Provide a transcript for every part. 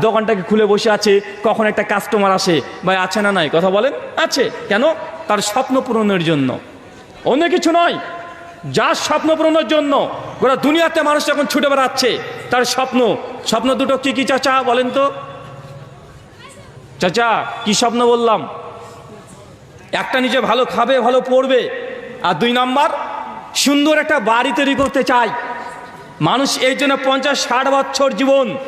দোকানটাকে খুলে বসে আছে, কখন একটা কাস্টমার আসে। ভাই, আছে না নাই? কথা বলেন? আছে। কেন? তার স্বপ্ন পূরণের জন্য। অন্য কিছু নয়। যার স্বপ্ন পূরণের জন্য। গোটা দুনিয়াতে মানুষ যখন ছুটে বেড়াচ্ছে। তার স্বপ্ন। স্বপ্ন দুটো কি কি, চাচা? বলেন তো। চাচা, কি স্বপ্ন বললাম? একটা নিজে ভালো খাবে, ভালো পড়বে। আর দুই নাম্বার, সুন্দর একটা বাড়ি তৈরি করতে চায়। মানুষ এই জন্য পঞ্চাশ, ষাট বছর জীবন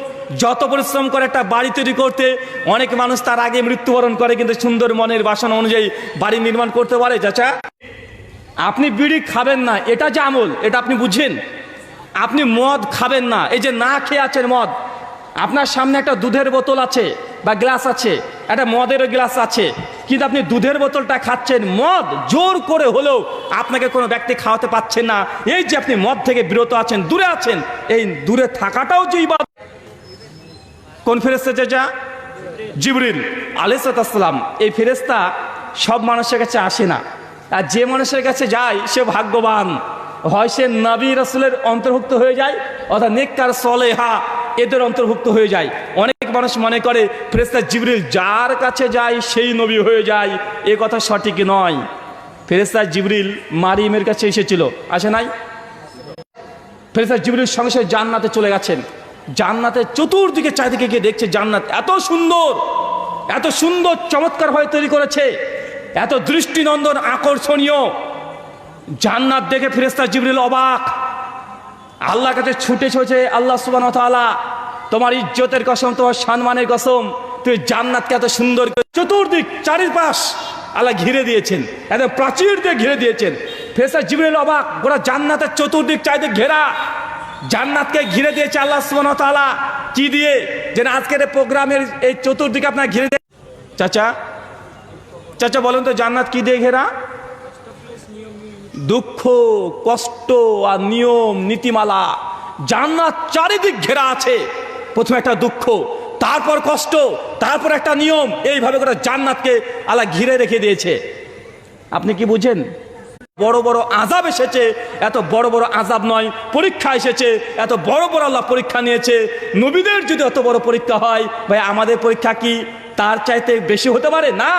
যত পরিশ্রম করে একটা বাড়ি তৈরি করতে, অনেক মানুষ তার আগে মৃত্যুবরণ করে, কিন্তু সুন্দর মনের বাসনা অনুযায়ী বাড়ি নির্মাণ করতে পারে, চাচা। আপনি বিড়ি খাবেন না, এটা যে আমল, এটা আপনি বুঝেন। আপনি মদ খাবেন না, এই যে না খেয়ে আছেন মদ, আপনার সামনে একটা দুধের বোতল আছে বা গ্লাস আছে, একটা মদেরও গ্লাস আছে, কিন্তু আপনি দুধের বোতলটা খাচ্ছেন, মদ জোর করে হলেও আপনাকে কোনো ব্যক্তি খাওয়াতে পাচ্ছেন না। এই যে আপনি মদ থেকে বিরত আছেন, দূরে আছেন, এই দূরে থাকাটাও যে। কোন ফেরেস্তা চাচা জিবরিল আলিসালাম এই ফেরেস্তা সব মানুষের কাছে আসে না। আর যে মানুষের কাছে যায়, সে ভাগ্যবান। হয় সে নবী রসুলের অন্তর্ভুক্ত হয়ে যায় অর্থাৎ নেককার সলেহা এদের অন্তর্ভুক্ত হয়ে যায়। অনেক মানুষ মনে করে ফেরেস্তা জিবরিল যার কাছে যায়, সেই নবী হয়ে যায়। এ কথা সঠিক নয়। ফেরেস্তা জিবরিল মারিমের কাছে এসেছিল। আসে নাই? ফেরেস্তা জিবরিল সঙ্গে সঙ্গে জান্নাতে চলে গেছেন। জান্নাতের চতুর্দিকে চারিদিকে গিয়ে দেখছে জান্নাত এত সুন্দর এত সুন্দর চমৎকারভাবে তৈরি করেছে, এত দৃষ্টিনন্দন আকর্ষণীয়। জান্নাত দেখে ফেরেস্তা জিবরিল অবাক। আল্লাহর কাছে ছুটে ছুটে আল্লাহ সুবান তোমার ইজ্জতের কসম, তোমার সম্মানের কসম তুই জান্নাতকে এত সুন্দর চতুর্দিক চারিপাশ আল্লাহ ঘিরে দিয়েছেন, একদম প্রাচীর দিয়ে ঘিরে দিয়েছেন। ফেসা জিবরিল অবাক, গোটা জান্নাতের চতুর্দিক চারিদিক ঘেরা। জান্নাতকে ঘিরে দিয়েছে আল্লাহ সুবান কি দিয়ে? যেন আজকের প্রোগ্রামের এই চতুর্দিকে আপনার ঘিরে দিয়ে চাচা চাচা বলেন তো, জান্নাত কি দিয়ে ঘেরা? দুঃখ, কষ্ট আর নিয়ম, নীতিমালা জান্নাত চারিদিক ঘেরা আছে। প্রথমে একটা দুঃখ, তারপর কষ্ট, তারপর একটা নিয়ম। এইভাবে করে জান্নাতকে আল্লাহ ঘিরে রেখে দিয়েছে। আপনি কি বুঝেন? বড় বড় আজাব এসেছে। এত বড় বড় আজাব নয়, পরীক্ষা এসেছে। এত বড় বড় আল্লাহ পরীক্ষা নিয়েছে। নবীদের যদি এত বড় পরীক্ষা হয়, ভাই, আমাদের পরীক্ষা কি তার চাইতে বেশি হতে পারে? না,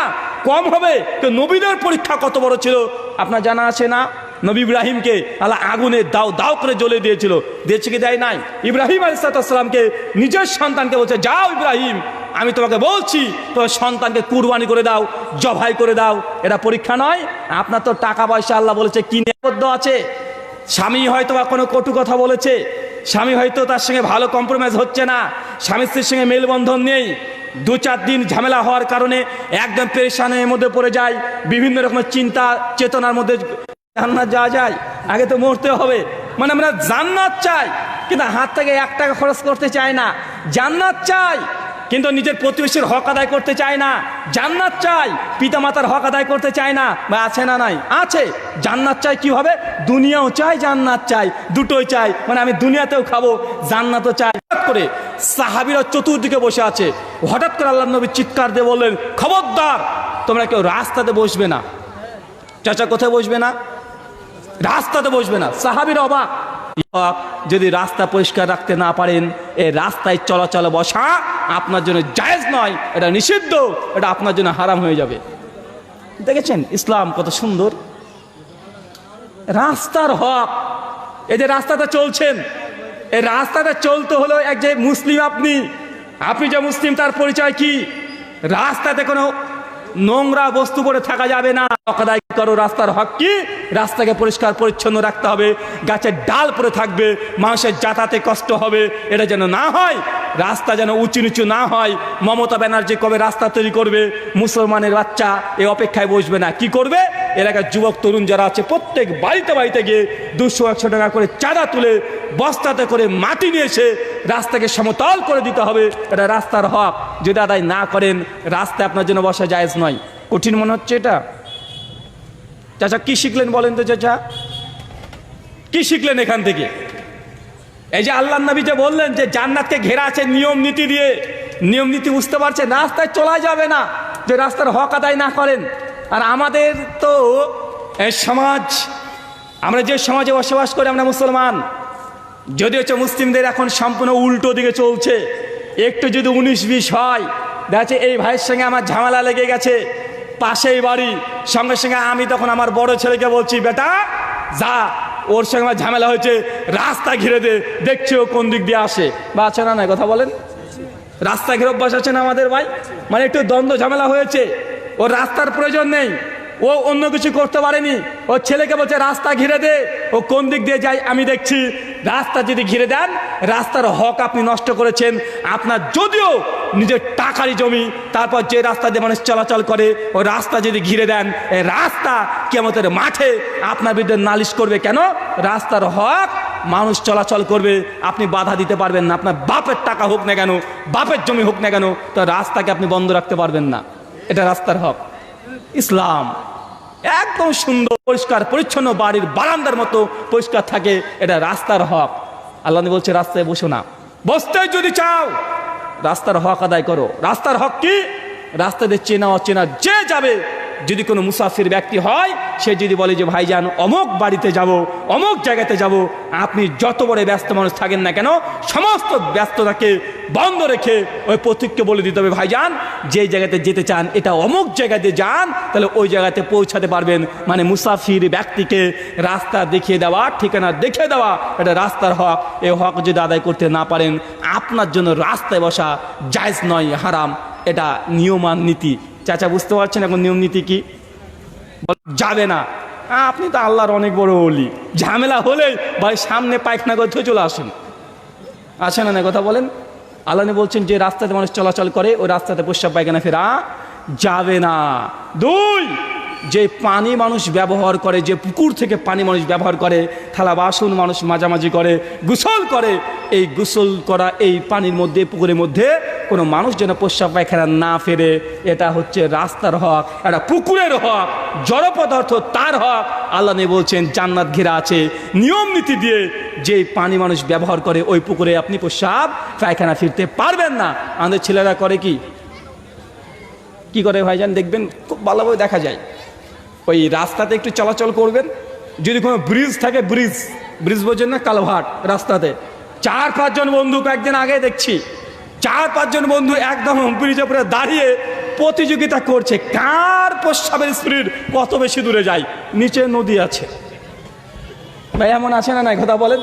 কম হবে। তো নবীদের পরীক্ষা কত বড় ছিল? আপনার জানা আছে না? নবী ইব্রাহিমকে আল্লাহ আগুনে দাও দাও করে জ্বলে দিয়েছিল। দিয়েছে কি দেয় নাই। ইব্রাহিম আলিসাল্লামকে নিজের সন্তানকে বলছে, যাও ইব্রাহিম, আমি তোমাকে বলছি, তোমার সন্তানকে কুরবানি করে দাও, জবাই করে দাও। এটা পরীক্ষা নয়, আপনার তো টাকা পয়সা আল্লাহ বলেছে, কি নিরাপদ আছে? স্বামী হয়তো বা কোনো কটু কথা বলেছে, স্বামী হয়তো তার সঙ্গে ভালো কম্প্রোমাইজ হচ্ছে না, স্বামী স্ত্রীর সঙ্গে মেলবন্ধন নেই। দু চার দিন ঝামেলা হওয়ার কারণে একদম পেরেশানের মধ্যে পড়ে যায়, বিভিন্ন রকমের চিন্তা, চেতনার মধ্যে জান্নাত যাওয়া যায়, আগে তো মরতে হবে। মানে আমরা জান্নাত চাই, কিন্তু হাত থেকে এক টাকা খরচ করতে চাই না। জান্নাত চাই, কিন্তু নিজের প্রতিবেশীর হক আদায় করতে চায় না। জান্নাত চাই, পিতামাতার হক আদায় করতে চায় না। বা আছে না নাই? আছে। জান্নাত চাই কি হবে? দুনিয়াও চাই, জান্নাত চাই। দুটোই চাই। মানে আমি দুনিয়াতেও খাব, জান্নাতও চাই। করে সাহাবিরা চতুর্দিকে বসে আছে। হঠাৎ করে আল্লাহ নবী চিৎকার দিয়ে বললেন, খবরদার, তোমরা কেউ রাস্তাতে বসবে না। চাচা, কোথায় বসবে না? রাস্তাতে বসবে না। সাহাবির অবাক। যদি রাস্তা পরিষ্কার রাখতে না পারেন, এই রাস্তায় চলাচল বসা আপনার জন্য জায়েজ নয়, এটা নিষিদ্ধ, এটা আপনার জন্য হারাম হয়ে যাবে। দেখেছেন ইসলাম কত সুন্দর? রাস্তার হক, এই যে রাস্তাটা চলছেন, এই রাস্তাটা চলতে হলো এক যে মুসলিম আপনি আপনি যে মুসলিম, তার পরিচয় কি? রাস্তাতে কোনো নোংরা বস্তু পরে থাকা যাবে না। অকাদায় করো, রাস্তার হক কি? রাস্তাকে পরিষ্কার, পরিচ্ছন্ন রাখতে হবে। গাছের ডাল পরে থাকবে, মানুষের যাতায়াতে কষ্ট হবে। এটা যেন না হয়, রাস্তা যেন উঁচু নিচু না হয়। মমতা ব্যানার্জি কবে রাস্তা তৈরি করবে? মুসলমানের বাচ্চা এ অপেক্ষায় বসবে না। কি করবে? এলাকার যুবক, তরুণ যারা আছে, প্রত্যেক বাড়িতে বাড়িতে গিয়ে দুশো, একশো টাকা করে চাঁদা তুলে বস্তাতে করে মাটি নিয়ে এসে রাস্তাকে সমতল করে দিতে হবে। এটা রাস্তার হক। যদি আদায় না করেন, রাস্তায় আপনার জন্য বসা জায়েজ নয়। কঠিন মনে হচ্ছে এটা? চাচা, কি শিখলেন বলেন তো চাচা? কি শিখলেন এখান থেকে? এই যে আল্লাহ নবী যে বললেন যে জান্নাতকে ঘেরা আছে নিয়ম নীতি দিয়ে, নিয়ম নীতি বুঝতে পারছেন রাস্তায় চলা যাবে না। যে রাস্তার হক আদায় না করেন আর আমাদের তো সমাজ, আমরা যে সমাজে বসবাস করি আমরা মুসলমান যদি হচ্ছে মুসলিমদের এখন সম্পূর্ণ উল্টো দিকে চলছে। একটু যদি উনিশ বিশ হয়, দেখা এই ভাইয়ের সঙ্গে আমার ঝামেলা লেগে গেছে, পাশেই বাড়ি, সঙ্গে সঙ্গে আমি তখন আমার বড় ছেলেকে বলছি, বেটা, যা, ওর সঙ্গে আমার ঝামেলা হয়েছে, রাস্তা ঘিরে দে, দেখছি ও কোন দিক দিয়ে আসে। বা আছে না কথা বলেন? রাস্তা ঘিরে অভ্যাস আছে না আমাদের ভাই? মানে একটু দ্বন্দ্ব ঝামেলা হয়েছে। ওর রাস্তার প্রয়োজন নেই। ও অন্য কিছু করতে পারেনি। ও ছেলেকে বলছে, রাস্তা ঘিরে দে। ও কোন দিক দিয়ে যায় আমি দেখছি। রাস্তা যদি ঘিরে দেন, রাস্তার হক আপনি নষ্ট করেছেন। আপনার যদিও নিজের টাকারই জমি, তারপর যে রাস্তা দিয়ে মানুষ চলাচল করে, ও রাস্তা যদি ঘিরে দেন এই রাস্তা কেমতের মাঠে আপনার বিরুদ্ধে নালিশ করবে কেন? রাস্তার হক মানুষ চলাচল করবে। আপনি বাধা দিতে পারবেন না। আপনার বাপের টাকা হোক না কেন, বাপের জমি হোক না কেন, তো রাস্তাকে আপনি বন্ধ রাখতে পারবেন না। এটা রাস্তার হক। ইসলাম। একদম সুন্দর, পরিষ্কার, পরিচ্ছন্ন বাড়ির বারান্দার মতো পরিষ্কার থাকে, এটা রাস্তার হক। আল্লাহ বলছে, রাস্তায় বসো না। বসতে যদি চাও, রাস্তার হক আদায় করো। রাস্তার হক কি? রাস্তা দিয়ে চেনা অচেনা যে যাবে যদি কোনো মুসাফির ব্যক্তি হয়, সে যদি বলে যে, ভাইজান, অমুক বাড়িতে যাব, অমুক জায়গাতে যাব, আপনি যত বড় ব্যস্ত মানুষ থাকেন না কেন, সমস্ত ব্যস্ততাকে বন্ধ রেখে ওই পথিককে বলে দিতে হবে, ভাইজান, যে জায়গাতে যেতে চান, এটা অমুক জায়গাতে যান, তাহলে ওই জায়গাতে পৌঁছাতে পারবেন। মানে মুসাফির ব্যক্তিকে রাস্তা দেখিয়ে দেওয়া, ঠিকানা দেখে দেওয়া, এটা রাস্তার হক। এই হক যদি আদায় করতে না পারেন, আপনার জন্য রাস্তায় বসা জায়জ নয়, হারাম। এটা নিয়মান নীতি চাচা, বুঝতে পারছেন এখন নিয়ম নীতি কি? যাবে না। আপনি তো আল্লাহর অনেক বড় অলি ঝামেলা হলেই ভাই সামনে পায়খানা করে চলে আসেন। আসেন না না কথা বলেন? আল্লাহ বলছেন যে রাস্তাতে মানুষ চলাচল করে, ওই রাস্তাতে প্রস্রাব পায়খানা ফেরা যাবে না। দুই, যে পানি মানুষ ব্যবহার করে, যে পুকুর থেকে পানি মানুষ ব্যবহার করে, থালা বাসন মানুষ মাঝামাঝি করে, গোসল করে, এই গোসল করা এই পানির মধ্যে, পুকুরের মধ্যে কোনো মানুষ যেন প্রস্রাব পায়খানা না ফেরে, এটা হচ্ছে রাস্তার হক, এটা পুকুরের হক, জড় পদার্থ তার হক। আল্লাহ নেই বলছেন, জান্নাত ঘেরা আছে। নিয়ম নীতি দিয়ে যে পানি মানুষ ব্যবহার করে, ওই পুকুরে আপনি প্রস্রাব পায়খানা ফিরতে পারবেন না। আমাদের ছেলেরা করে কি? কি করে ভাইজান, দেখবেন খুব ভালোভাবে দেখা যায়। ওই রাস্তাতে একটু চলাচল করবেন, যদি কোনো ব্রিজ থাকে, ব্রিজ ব্রিজ বোঝেন না, কালভার্ট রাস্তাতে। চার পাঁচজন বন্ধু কয়েকদিন আগে দেখছি। চার, পাঁচজন বন্ধু একদম ব্রিজের উপরে দাঁড়িয়ে প্রতিযোগিতা করছে। কার প্রস্রাবের স্পিড কত বেশি দূরে যায়? নিচে নদী আছে। ভাই, এমন আছে না নাই কথা বলেন?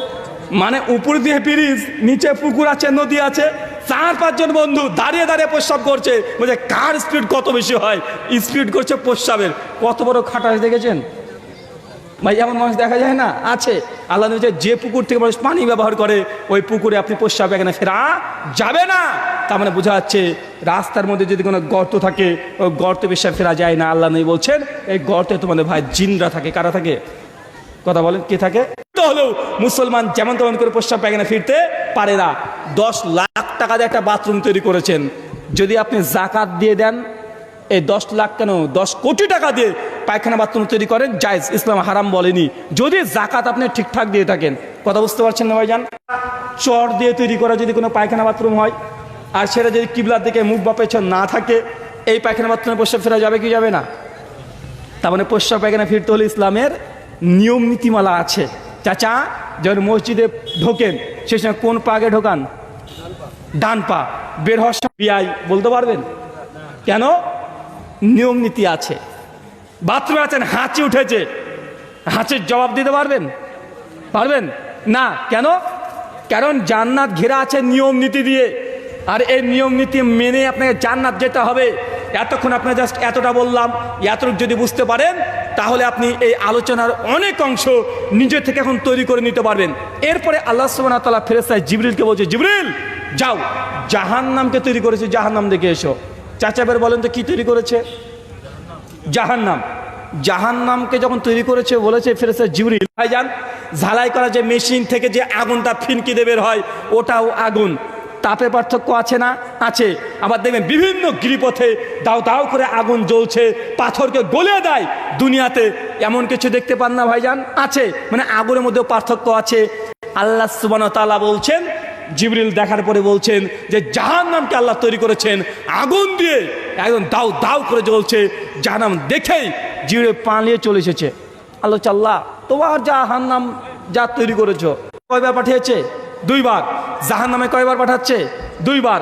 মানে উপর দিয়ে ব্রিজ, নিচে পুকুর আছে, নদী আছে। চার, পাঁচজন বন্ধু দাঁড়িয়ে দাঁড়িয়ে প্রস্রাব করছে। বলছে, কার স্পিড কত বেশি হয়? স্পিড করছে প্রস্রাবের। কত বড় খাটাস দেখেছেন? ভাই, এমন মানুষ দেখা যায় না? আছে। আল্লাহ নবী যে পুকুর থেকে মানুষ পানি ব্যবহার করে, ওই পুকুরে আপনি প্রস্রাব এখানে ফেরা যাবে না। তার মানে বোঝা যাচ্ছে, রাস্তার মধ্যে যদি কোনো গর্ত থাকে, ওই গর্তে পেশাব ফেরা যায় না। আল্লাহ নবী বলছেন, এই গর্তে তোমাদের ভাই জিনরা থাকে। কারা থাকে? কথা বলেন, কে থাকে? হলেও মুসলমান যেমন তেমন করে প্রস্রাব পায়খানা ফিরতে পারে না। দশ লাখ টাকা দিয়ে একটা বাথরুম তৈরি করেছেন। যদি আপনি জাকাত দিয়ে দেন এই দশ লাখ কেন? দশ কোটি টাকা দিয়ে পায়খানা বাথরুম তৈরি করেন, জায়জ, ইসলাম হারাম বলেনি। যদি জাকাত আপনি ঠিকঠাক দিয়ে থাকেন, কথা বুঝতে পারছেন না ভাইজান? চর দিয়ে তৈরি করা যদি কোনো পায়খানা বাথরুম হয়, আর সেটা যদি কিবলার দিকে মুখ বা পেছন না থাকে, এই পায়খানা বাথরুমে প্রস্রাব ফেরা যাবে কি যাবে না? তার মানে প্রস্রাব পায়খানা ফিরতে হলে ইসলামের নিয়ম নীতিমালা আছে। চাচা, যখন মসজিদে ঢোকেন, সে সময় কোন পা আগে ঢোকান? ডান পা। বের হওয়ার সময় বলতে পারবেন? কেন? নিয়ম নীতি আছে। বাথরুমে আছেন, হাঁচি উঠেছে। হাঁচির জবাব দিতে পারবেন? পারবেন? না। কেন? কারণ জান্নাত ঘেরা আছে নিয়ম নীতি দিয়ে। আর এই নিয়ম নীতি মেনে আপনাকে জান্নাত যেতে হবে। এতক্ষণ আপনার জাস্ট এতটা বললাম। এতটুকু যদি বুঝতে পারেন, তাহলে আপনি এই আলোচনার অনেক অংশ নিজে থেকে এখন তৈরি করে নিতে পারবেন। এরপরে আল্লাহ সুবাহ ফেরেস্তায় জিবরিলকে বলছে, জিবরিল, যাও। জাহান্নামকে তৈরি করেছে জাহান্নাম দেখে এসো। চাচাবের বলেন তো কি তৈরি করেছে? জাহান্নাম। জাহান্নামকে যখন তৈরি করেছে, বলেছে ফেরেছে জিবরিল ভাইজান ঝালাই করা যে মেশিন থেকে যে আগুনটা ফিনকি দেবের হয়, ওটাও আগুন। তাপে পার্থক্য আছে না? আছে। আবার দেখবেন বিভিন্ন গিরিপথে দাও দাও করে আগুন জ্বলছে, পাথরকে গলে দেয়। দুনিয়াতে এমন কিছু দেখতে পান না ভাইজান আছে। মানে আগুনের মধ্যেও পার্থক্য আছে। আল্লাহ সুবান তালা বলছেন জিবরিল দেখার পরে বলছেন যে জাহান নামকে আল্লাহ তৈরি করেছেন আগুন দিয়ে। একদম দাও দাও করে জ্বলছে জাহান্নাম দেখেই জিবরিল পালিয়ে চলে এসেছে। আল্লাহ চাল্লাহ তোমার জাহান নাম যা তৈরি করেছ, কয়বার পাঠিয়েছে? দুইবার। জাহান নামে কয়বার পাঠাচ্ছে? দুইবার।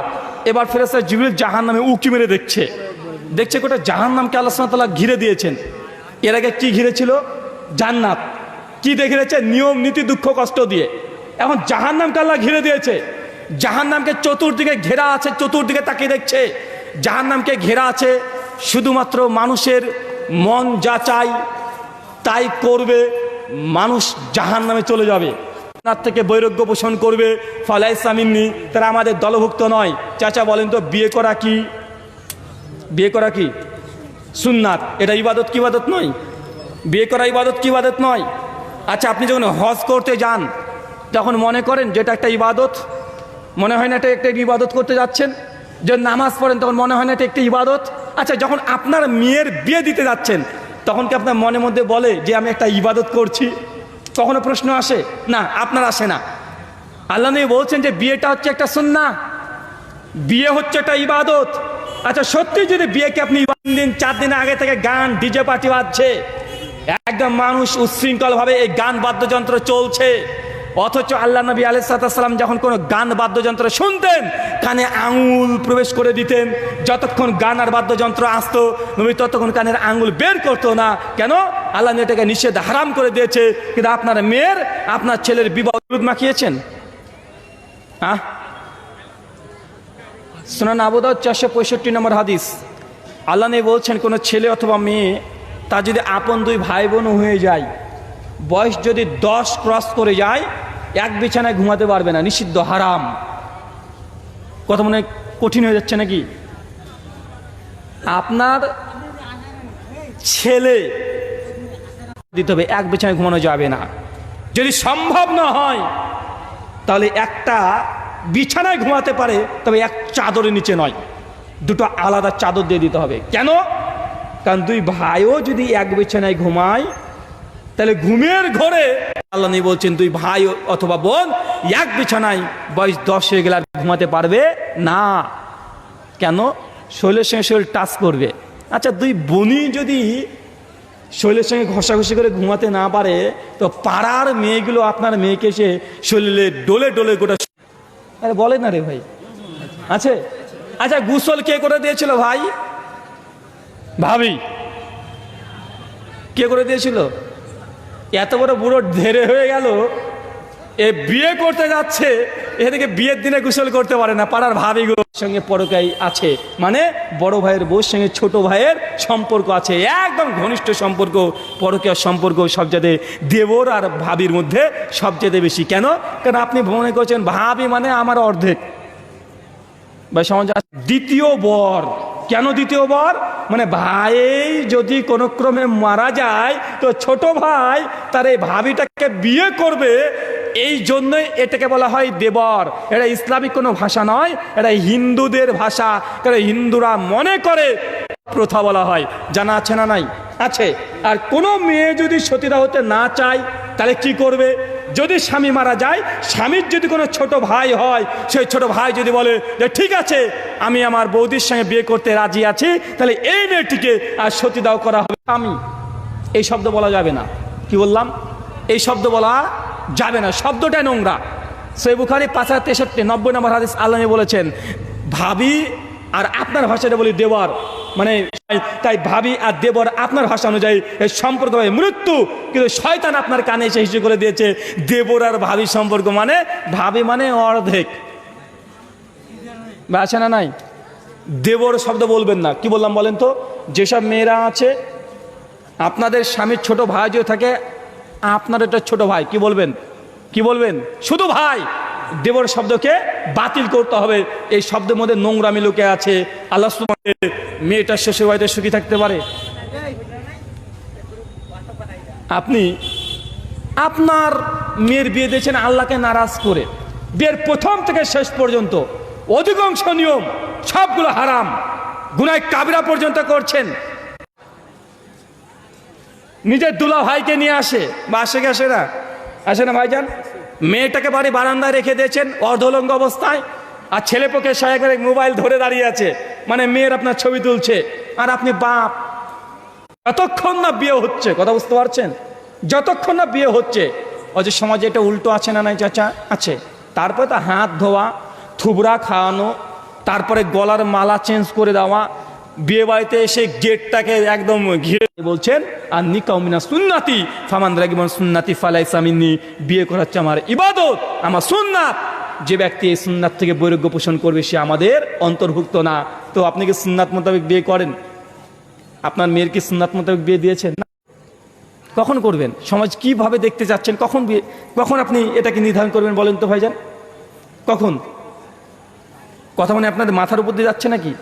এবার ফেরেস্তা জিবরিল জাহান নামে উকি মেরে দেখছে। দেখছে গোটা জাহান নামকে আল্লাহ তালা ঘিরে দিয়েছেন। এর আগে কি ঘিরেছিল? জান্নাত। কি দেখে নিয়ম, নীতি, দুঃখ, কষ্ট দিয়ে। এখন জাহান নামকে আল্লাহ ঘিরে দিয়েছে। জাহান নামকে চতুর্দিকে ঘেরা আছে, চতুর্দিকে তাকে দেখছে। জাহান নামকে ঘেরা আছে, শুধুমাত্র মানুষের মন যা চাই তাই করবে, মানুষ জাহান নামে চলে যাবে। তার থেকে বৈরাগ্য পোষণ করবে ফলাই সামিননি তারা আমাদের দলভুক্ত নয়। চাচা, বলেন তো, বিয়ে করা কি? বিয়ে করা কি? সুন্নাত। এটা ইবাদত কি ইবাদত নয়? বিয়ে করা ইবাদত কি ইবাদত নয়? আচ্ছা আপনি যখন হজ করতে যান তখন মনে করেন যেটা একটা ইবাদত, মনে হয় না এটা একটা ইবাদত করতে যাচ্ছেন? যে নামাজ পড়েন, তখন মনে হয় না এটা একটা ইবাদত? আচ্ছা যখন আপনার মেয়ের বিয়ে দিতে যাচ্ছেন, তখন কি আপনার মনের মধ্যে বলে যে আমি একটা ইবাদত করছি? কখনো প্রশ্ন আসে? না, আপনার আসে না। আল্লাহ নবী বলছেন যে বিয়েটা হচ্ছে একটা সুন্না বিয়ে হচ্ছে একটা ইবাদত। আচ্ছা সত্যি যদি বিয়েকে আপনি তিন দিন, চার দিন আগে থেকে গান, ডিজে পার্টি বাজছে, একদম মানুষ উচ্ছৃঙ্খল ভাবে এই গান বাদ্যযন্ত্র চলছে। অথচ আল্লাহ নবী আলাইসালাম যখন কোনো গান বাদ্যযন্ত্র শুনতেন, কানে আঙুল প্রবেশ করে দিতেন। যতক্ষণ গান আর বাদ্যযন্ত্র আসতো, নবী ততক্ষণ কানের আঙুল বের করতো না। কেন? আল্লাহ এটাকে নিষেধ হারাম করে দিয়েছে। কিন্তু আপনার মেয়ের, আপনার ছেলের বিবাহ মাখিয়েছেন? হ্যাঁ সোনান আবুদাউদ চারশো পঁয়ষট্টি নম্বর হাদিস। আল্লাহ বলছেন, কোনো ছেলে অথবা মেয়ে তা যদি আপন দুই ভাই বোনও হয়ে যায় বয়স যদি দশ ক্রস করে যায়, এক বিছানায় ঘুমাতে পারবে না, নিষিদ্ধ, হারাম। কথা মনে কঠিন হয়ে যাচ্ছে নাকি? আপনার ছেলে দিতে হবে, এক বিছানায় ঘুমানো যাবে না। যদি সম্ভব না হয়, তাহলে একটা বিছানায় ঘুমাতে পারে, তবে এক চাদরের নিচে নয়। দুটো আলাদা চাদর দিয়ে দিতে হবে। কেন? কারণ দুই ভাইও যদি এক বিছানায় ঘুমায় তাহলে ঘুমের ঘরে আল্লাহ নেই বলছেন দুই ভাই অথবা বোন এক বিছানায় বয়স দশ হয়ে গেলে আর ঘুমাতে পারবে না। কেন? শৈলের সঙ্গে শৈল টাচ করবে। আচ্ছা দুই বোনই যদি শৈলের সঙ্গে ঘষাঘষি করে ঘুমাতে না পারে তো পাড়ার মেয়েগুলো আপনার মেয়েকে এসে শরীরে ডোলে ডোলে গোটা আরে বলে না রে ভাই। আছে? আচ্ছা গুসল কে করে দিয়েছিল ভাই? ভাবি। কে করে দিয়েছিল? এত বড় বুড়ো ধেরে হয়ে গেল। এ বিয়ে করতে যাচ্ছে, এদিকে বিয়ের দিনে গোসল করতে পারে না, পাড়ার ভাবিগুলোর সঙ্গে পরকাই আছে। মানে বড় ভাইয়ের বউর সঙ্গে ছোট ভাইয়ের সম্পর্ক আছে, একদম ঘনিষ্ঠ সম্পর্ক, পরকীয় সম্পর্ক সব জায়গায় দেবর আর ভাবির মধ্যে সবচেয়ে বেশি। কেন? কারণ আপনি মনে করছেন, ভাবি মানে আমার অর্ধেক। বা সমাজ দ্বিতীয় বর। কেন দ্বিতীয় বর মানে ভাই, যদি কোনো ক্রমে মারা যায়, তো ছোট ভাই তার এই ভাবিটাকে বিয়ে করবে, এই জন্যই এটাকে বলা হয় দেবর। এটা ইসলামিক কোনো ভাষা নয়, এটা হিন্দুদের ভাষা। কারণ হিন্দুরা মনে করে প্রথা বলা হয়। জানা আছে না নাই? আছে। আর কোনো মেয়ে যদি সতীরা হতে না চায়, তাহলে কি করবে? যদি স্বামী মারা যায়, স্বামীর যদি কোনো ছোট ভাই হয়, সেই ছোট ভাই যদি বলে যে, ঠিক আছে, আমি আমার বৌদির সঙ্গে বিয়ে করতে রাজি আছি, তাহলে এই মেয়েটিকে আর সতীদাও করা হবে। আমি, এই শব্দ বলা যাবে না। কি বললাম? এই শব্দ বলা যাবে না। শব্দটাই নোংরা। সে বুখারি পাঁচ হাজার তেষট্টি, নব্বই নম্বর হাদিস আল্লাহ বলেছেন, ভাবি আর আপনার ভাষাটা বলি দেবর মানে তাই ভাবি আর দেবর আপনার ভাষা অনুযায়ী এই সম্পর্ক হয় মৃত্যু, কিন্তু শয়তান আপনার কানে এসে হিসু করে দিয়েছে, দেবর আর ভাবি সম্পর্ক মানে ভাবি মানে অর্ধেক। আছে না নাই? দেবর শব্দ বলবেন না। কি বললাম বলেন তো? যেসব মেয়েরা আছে, আপনাদের স্বামীর ছোট ভাই যদি থাকে, আপনার একটা ছোট ভাই, কি বলবেন? কি বলবেন? শুধু ভাই! দেবর শব্দকে বাতিল করতে হবে। এই শব্দের মধ্যে নোংরামি লোকে আছে। আল্লাহ মেয়েটা শ্বশুর বাড়িতে সুখী থাকতে পারে? আপনি আপনার মেয়ের বিয়ে দিয়েছেন আল্লাহকে নারাজ করে। বিয়ের প্রথম থেকে শেষ পর্যন্ত অধিকাংশ নিয়ম সবগুলো হারাম। গুনায় কাবিরা পর্যন্ত করছেন। নিজের দুলা ভাইকে নিয়ে আসে। বা আসে আসে না? আসে না ভাইজান? মেয়েটাকে বাড়ি বারান্দায় রেখে দিয়েছেন অর্ধলঙ্গ অবস্থায়। আর ছেলে পক্ষে সহায় মোবাইল ধরে দাঁড়িয়ে আছে। মানে মেয়ের আপনার ছবি তুলছে। আর আপনি বাপ। যতক্ষণ না বিয়ে হচ্ছে, কথা বুঝতে পারছেন? যতক্ষণ না বিয়ে হচ্ছে অথচ সমাজে এটা উল্টো আছে না নাই চাচা? আছে। তারপরে তো হাত ধোয়া, থুবড়া খাওয়ানো, তারপরে গলার মালা চেঞ্জ করে দেওয়া, বিয়ে বাড়িতে এসে গেটটাকে একদম ঘিরে বলছেন, আর নিকাউমিনা সুন্নাতি, ফামান সুন্নাতি ফালাই সামিনী বিয়ে করাচ্ছে আমার ইবাদত, আমার সুন্নাত। যে ব্যক্তি এই সুন্নাত থেকে বৈরাগ্য পোষণ করবে, সে আমাদের অন্তর্ভুক্ত না। তো আপনি কি সুন্নাত মোতাবেক বিয়ে করেন? আপনার মেয়ের কি সুন্নাত মোতাবেক বিয়ে দিয়েছেন? না। কখন করবেন? সমাজ কীভাবে দেখতে যাচ্ছেন কখন বিয়ে কখন আপনি এটাকে নির্ধারণ করবেন বলেন তো ভাইজান? কখন? কথা মানে আপনাদের মাথার উপর দিয়ে যাচ্ছে নাকি?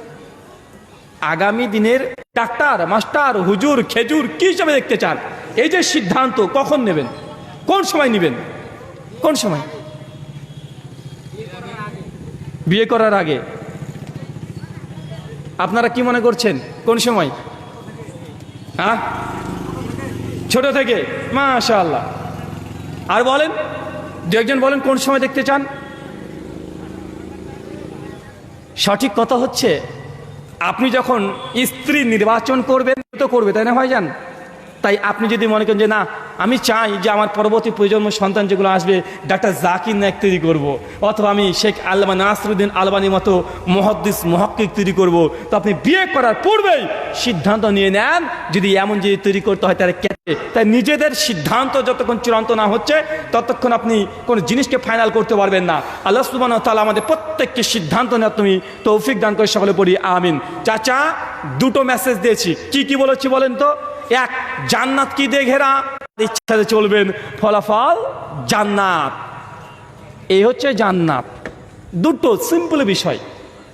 আগামী দিনের ডাক্তার, মাস্টার, হুজুর, খেজুর কি হিসাবে দেখতে চান? এই যে সিদ্ধান্ত, কখন নেবেন? কোন সময় নেবেন? কোন সময়? বিয়ে করার আগে। আপনারা কি মনে করছেন? কোন সময়? হ্যাঁ? ছোট থেকে? মাশাআল্লাহ। আর বলেন, দু একজন বলেন কোন সময় দেখতে চান? সঠিক কথা হচ্ছে, আপনি যখন স্ত্রী নির্বাচন করবেন, তো করবে, তাই না ভাইজান? তাই আপনি যদি মনে করেন যে না আমি চাই যে আমার পরবর্তী প্রজন্ম সন্তান যেগুলো আসবে, ডাক্তার জাকির নায়ক তৈরি করব। অথবা আমি শেখ আলমা নাসরুদ্দিন আলবানির মতো মহদ্দিস মহক্কিক তৈরি করব। তো আপনি বিয়ে করার পূর্বেই সিদ্ধান্ত নিয়ে নেন, যদি এমন যদি তৈরি করতে হয় তাহলে কেটে তাই নিজেদের সিদ্ধান্ত যতক্ষণ চূড়ান্ত না হচ্ছে, ততক্ষণ আপনি কোনো জিনিসকে ফাইনাল করতে পারবেন না। আল্লাহ সুবান তালা আমাদের প্রত্যেককে সিদ্ধান্ত নেওয়া তুমি তৌফিক দান করে সকলে পড়ি, আমিন। চাচা, দুটো মেসেজ দিয়েছি। কি কি বলেছি বলেন তো? এক জান্নাত কি দিয়ে ঘেরা? ইচ্ছাতে চলবেন। ফলাফল জান্নাত। এই হচ্ছে জান্নাত। দুটো সিম্পল বিষয়।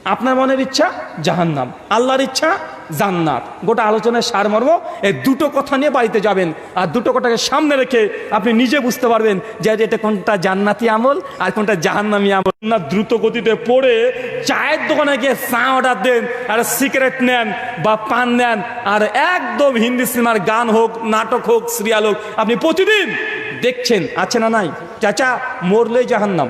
আপনার মনের ইচ্ছা জাহান্নাম। আল্লাহর ইচ্ছা জান্নাত। গোটা আলোচনায় সারমর্ম এই দুটো কথা নিয়ে বাড়িতে যাবেন। আর দুটো কথাকে সামনে রেখে আপনি নিজে বুঝতে পারবেন যে এটা কোনটা জান্নাতি আমল আর কোনটা জাহান্নামি আমল। না, দ্রুত গতিতে পড়ে চায়ের দোকানে গিয়ে চা অর্ডার দেন, আর সিগারেট নেন বা পান নেন, আর একদম হিন্দি সিনেমার গান হোক, নাটক হোক, সিরিয়াল হোক, আপনি প্রতিদিন দেখছেন, আছে না নাই? চাচা মরলেই জাহান্নাম।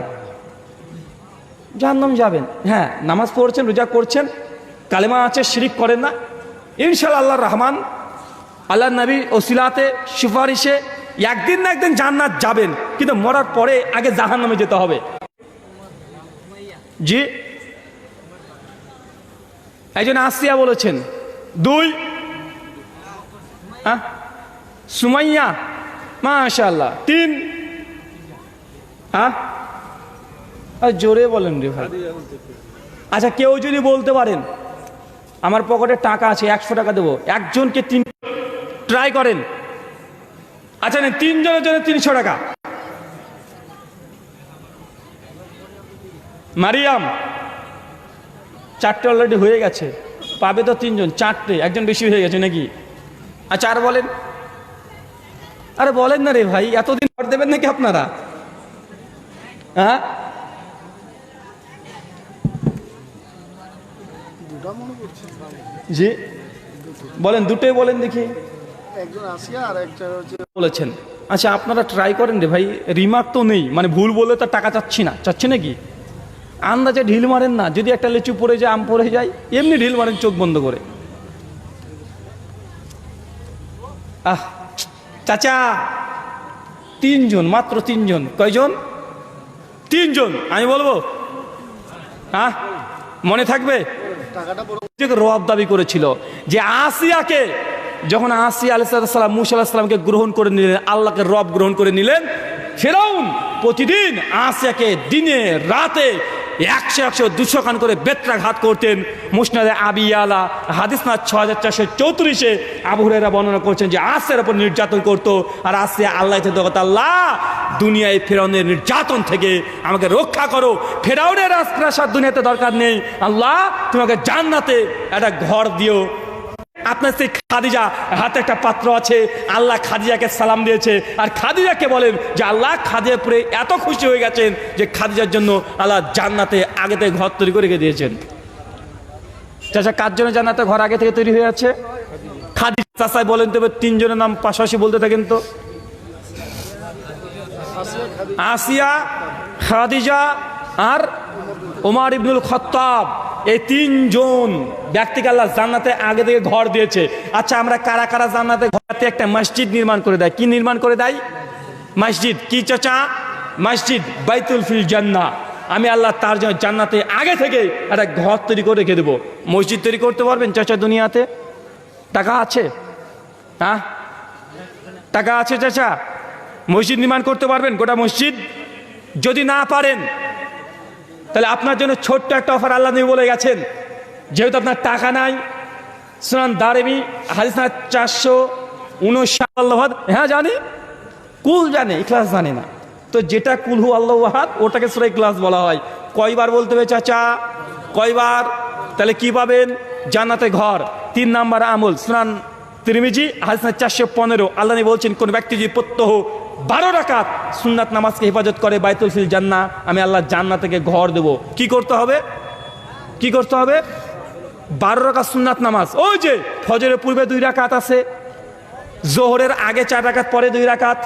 জাহান্নাম যাবেন। হ্যাঁ নামাজ পড়ছেন, রোজা করছেন, কালেমা আছে, শিরিক করেন না। ইনশাল আল্লাহ রহমান আল্লাহ নবী ওসিলাতে সুপারিশে একদিন না একদিন জান্নাত যাবেন, কিন্তু মরার পরে আগে জাহান্নামে যেতে হবে। জি। একজন আসিয়া বলেছেন, দুই। সুমাইয়া মাশাল্লাহ তিন। হ্যাঁ জোরে বলেন রে ভাই। আচ্ছা কেউ যদি বলতে পারেন আমার পকেটে টাকা আছে, একশো টাকা দেবো। একজনকে তিন ট্রাই করেন। আচ্ছা না তিনজনের জন্য তিনশো টাকা। মারিয়াম, চারটে অলরেডি হয়ে গেছে। পাবে তো তিনজন, চারটে, একজন বেশি হয়ে গেছে নাকি? আচ্ছা আর বলেন। আরে বলেন না রে ভাই, এতদিন পর দেবেন নাকি আপনারা? হ্যাঁ? জি। বলেন দুটোই বলেন দেখি। একজন আর বলেছেন। আচ্ছা আপনারা ট্রাই করেন রে ভাই রিমার্ক তো নেই। মানে ভুল বলে তো টাকা চাচ্ছি না। চাচ্ছি নাকি আন্দাজে ঢিল মারেন না। যদি একটা লিচু পড়ে যায় আম পড়ে যায় এমনি ঢিল মারেন চোখ বন্ধ করে। আহ চাচা তিনজন মাত্র তিনজন। কয়জন? তিনজন। আমি বলব? হ্যাঁ মনে থাকবে? রব দাবি করেছিল যে আসিয়াকে, যখন আসিয়া আলাইসালাম মুসা আলাহিসাল্লামকে গ্রহণ করে নিলেন, আল্লাহকে রব গ্রহণ করে নিলেন, ফেরাউন প্রতিদিন আসিয়াকে দিনে, রাতে একশো একশো দুশো খান করে বেত্রাঘাত করতেন। মুসনাদে আবিয়ালা হাদিস না ছ হাজার চারশো চৌত্রিশে আবুরেরা বর্ণনা করছেন যে আসের ওপর নির্যাতন করতো আর আসে আল্লাহ আল্লাহ, দুনিয়ায় ফেরাউনের নির্যাতন থেকে আমাকে রক্ষা করো। ফেরাউনের রাজপ্রাসাদ দুনিয়াতে দরকার নেই। আল্লাহ, তোমাকে জান্নাতে একটা ঘর দিও। আপনার সেই খাদিজা হাতে একটা পাত্র আছে, আল্লাহ খাদিজাকে সালাম দিয়েছে। আর খাদিজাকে বলেন যে আল্লাহ খাদিজার পরে এত খুশি হয়ে গেছেন যে খাদিজার জন্য আল্লাহ জান্নাতে আগে থেকে ঘর তৈরি করে রেখে দিয়েছেন। চাচা, কার জন্য জান্নাতে ঘর আগে থেকে তৈরি হয়ে আছে? খাদিজা চাচাই বলেন তো এবার তিনজনের নাম পাশাপাশি বলতে থাকেন তো। আসিয়া, খাদিজা আর ওমার ইবনুল খত্তাব, এই তিনজন ব্যক্তিকে আল্লাহ জান্নাতে আগে থেকে ঘর দিয়েছে। আচ্ছা আমরা কারা কারা জান্নাতে ঘরতে একটা মসজিদ নির্মাণ করে দেয়? কি নির্মাণ করে দেয়? মসজিদ। কি চাচা? মসজিদ বাইতুল ফিল জান্না। আমি আল্লাহ তার জন্য জান্নাতে আগে থেকে একটা ঘর তৈরি করে রেখে দেবো। মসজিদ তৈরি করতে পারবেন চাচা দুনিয়াতে? টাকা আছে? হ্যাঁ? টাকা আছে চাচা? মসজিদ নির্মাণ করতে পারবেন গোটা মসজিদ? যদি না পারেন তাহলে আপনার জন্য ছোট্ট একটা অফার আল্লাহ নবী বলে গেছেন। যেহেতু আপনার টাকা নাই, সুনান দারেমি, হাদিস না চারশো উনষাট হ্যাঁ জানি। কুল জানে, ইখলাস জানে না। তো যেটা কুলহু আল্লাহ হাত ওটাকে সুরাই ক্লাস বলা হয়। কয়বার বলতে হবে চাচা? কয়বার? তাহলে কি পাবেন? জান্নাতে ঘর। তিন নাম্বার আমল, সুনান তিরমিজি, হাদিস চারশো পনেরো। আল্লাহ বলছেন, কোন ব্যক্তি যদি প্রত্যহ বারো রাকাত সুন্নাত নামাজকে হেফাজত করে বাইতুল ফিল জান্না আমি আল্লাহ জান্না থেকে ঘর দেবো। কি করতে হবে? কি করতে হবে? বারো রাকাত সুন্নাত নামাজ। ওই যে ফজরের পূর্বে দুই রাকাত আছে, জোহরের আগে চার রাকাত, পরে দুই রাকাত।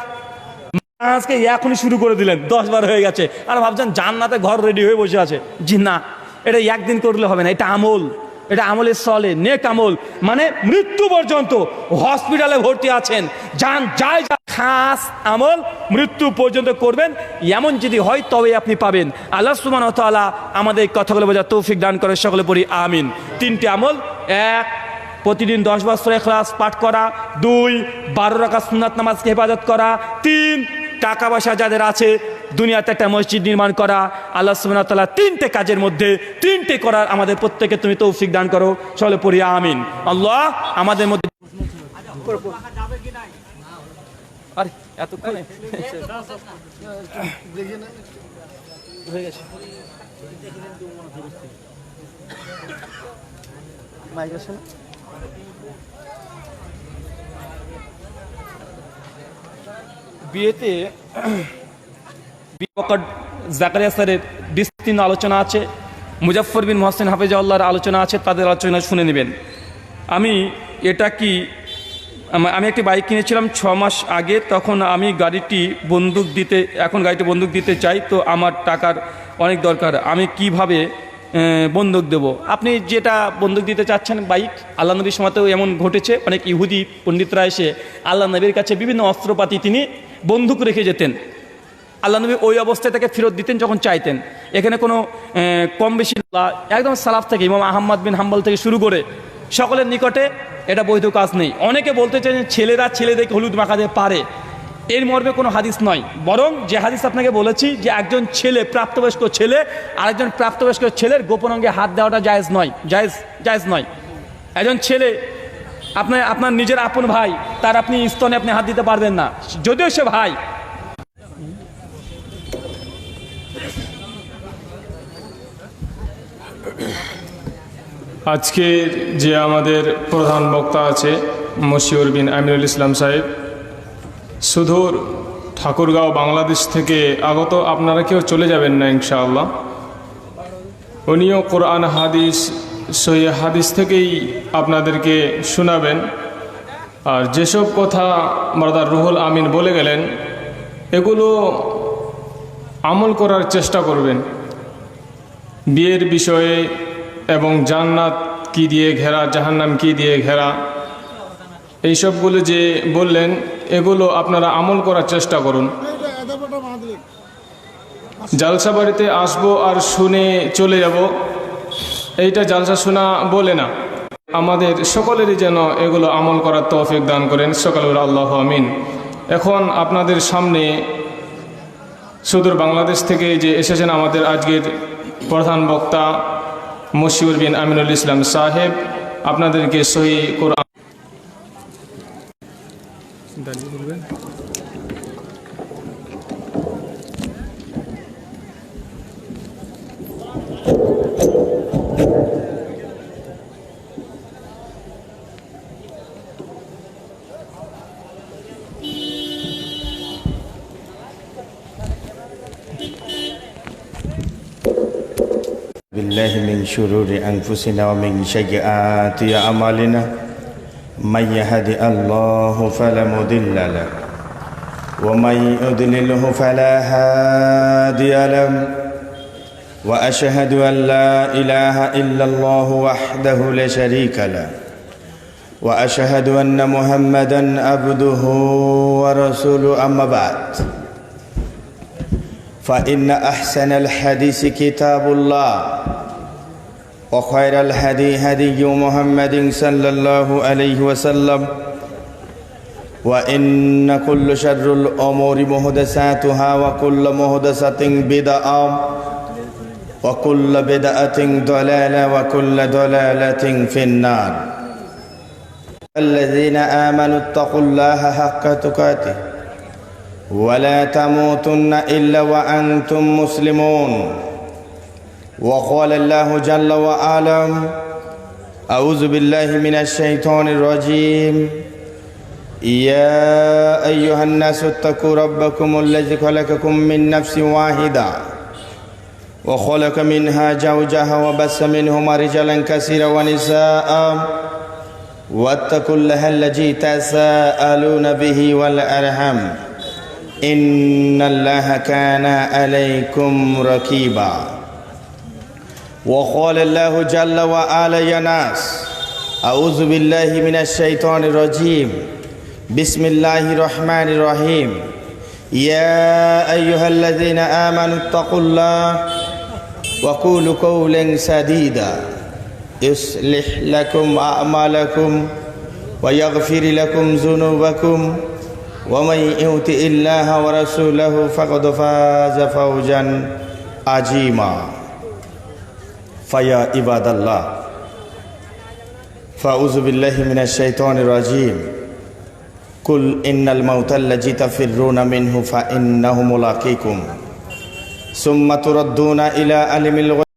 আজকে এখনই শুরু করে দিলেন, দশ বার হয়ে গেছে। আর ভাবছেন জান্নাতে ঘর রেডি হয়ে বসে আছে। জি না, এটা একদিন করলে হবে না, এটা আমল। এটা আমলের সলে, নেক আমল। মানে মৃত্যু পর্যন্ত হসপিটালে ভর্তি আছেন। যান, যাই যা খাস আমল মৃত্যু পর্যন্ত করবেন। এমন যদি হয় তবে আপনি পাবেন। আল্লাহ সুমান তালা আমাদের এই কথাগুলো বোঝা তৌফিক দান করে সকলে পড়ি আমিন। তিনটি আমল। এক, প্রতিদিন দশ বছর ক্লাস পাঠ করা। দুই, বারো রাখা সুন্নাত নামাজকে হেফাজত করা। তিন, টাকা পয়সা যাদের আছে, দুনিয়াতে একটা মসজিদ নির্মাণ করা। আল্লাহ সুবহানাহু তিনটে কাজের মধ্যে তিনটে করার আমাদের প্রত্যেকে তুমি তৌফিক দান করো চলে পড়ি আমিন। আল্লাহ আমাদের মধ্যে এতক্ষণে হয়ে গেছে। মাইক আছে না? বিয়েতে জাকারিয়া স্যারের বিস্তীর্ণ আলোচনা আছে মুজাফর বিন মহসেন হাফিজাউল্লাহর আলোচনা আছে তাদের আলোচনা শুনে নেবেন। আমি এটা কি আম- একটি বাইক কিনেছিলাম ছ মাস আগে, তখন আমি গাড়িটি বন্দুক দিতে, এখন গাড়িটি বন্দুক দিতে চাই, তো আমার টাকার অনেক দরকার। আমি কীভাবে বন্দুক দেব? আপনি যেটা বন্দুক দিতে চাচ্ছেন, বাইক, আল্লাহ নবীর সময়তেও এমন ঘটেছে। অনেক ইহুদি পণ্ডিতরা এসে আল্লাহ নবীর কাছে বিভিন্ন অস্ত্রপাতি তিনি বন্দুক রেখে যেতেন। আল্লাহ নবী ওই অবস্থায় তাকে ফেরত দিতেন যখন চাইতেন। এখানে কোনো কম বেশি একদম সালাফ থেকে, ইমাম আহম্মদ বিন হাম্বল থেকে শুরু করে সকলের নিকটে এটা বৈধ কাজ নেই। অনেকে বলতে যে ছেলেরা ছেলেদেরকে হলুদ মাখাতে পারে। এর মর্মে কোনো হাদিস নয়। বরং যে হাদিস আপনাকে বলেছি যে একজন ছেলে, প্রাপ্তবয়স্ক ছেলে, আরেকজন প্রাপ্তবয়স্ক ছেলের গোপন অঙ্গে হাত দেওয়াটা জায়েজ নয়। জায়েজ জায়েজ নয়। একজন ছেলে, আপনার আপনার নিজের আপন ভাই, তার আপনি স্তনে আপনি হাত দিতে পারবেন না। যদিও সে ভাই। আজকের যে আমাদের প্রধান বক্তা আছে মশিউর বিন আমিরুল ইসলাম সাহেব, সুদূর ঠাকুরগাঁও বাংলাদেশ থেকে আগত, আপনারা কেউ চলে যাবেন না ইনশাআল্লাহ। উনিও কোরআন, হাদিস, সহি হাদিস থেকেই আপনাদেরকে শোনাবেন। আর যেসব কথা মাদার রুহুল আমিন বলে গেলেন, এগুলো আমল করার চেষ্টা করবেন। বিয়ের বিষয়ে এবং জান্নাত কি দিয়ে ঘেরা, জাহান্নাম কি দিয়ে ঘেরা? এইসবগুলো যে বললেন, এগুলো আপনারা আমল করার চেষ্টা করুন। জালসা বাড়িতে আসব আর শুনে চলে যাব। এইটা জালসা শোনা বলে না। আমাদের সকলেরই যেন এগুলো আমল করার তৌফিক দান করেন। সকালের আল্লাহ আমিন। এখন আপনাদের সামনে সুদূর বাংলাদেশ থেকে যে এসেছেন আমাদের আজকের প্রধান বক্তা মশিউর বিন আমিনুল ইসলাম সাহেব আপনাদেরকে সহি কোরআন شرور أنفسنا ومن سيئات أعمالنا من يهد الله فلا مضل له ومن يضلله فلا هادي له وأشهد أن لا إله إلا الله وحده لا شريك له وأشهد أن محمدا عبده ورسوله أما بعد فإن أحسن الحديث كتاب الله وخير الهدي هدي محمد صلى الله عليه وسلم. وإن كل شر الأمور محدثاتها وكل محدثة بدعة. وكل بدعة ضلالة وكل ضلالة في النار. الذين آمنوا اتقوا الله حق تقاته. ولا تموتن إلا وأنتم مسلمون. وقال الله جل وعلا أعوذ بالله من الشيطان الرجيم. يا أيها الناس اتقوا ربكم الذي خلقكم من نفس واحدة وخلق منها زوجها وبث منهما رجالا كثيرا ونساء واتقوا الله الذي تساءلون به والأرحم إن الله كان عليكم رقيبا وقال الله جل وعلا يا ناس أعوذ بالله من الشيطان الرجيم بسم الله الرحمن الرحيم يا أيها الذين آمنوا اتقوا الله وقولوا قولا سديدا يصلح لكم أعمالكم ويغفر لكم ذنوبكم ومن يؤت الله ورسوله فقد فاز فوجا عظيما فيا عباد الله. فأعوذ بالله من الشيطان الرجيم. قل إن الموت الذي تفرون منه فإنه ملاقيكم. ثم تردون إلى علم الغيب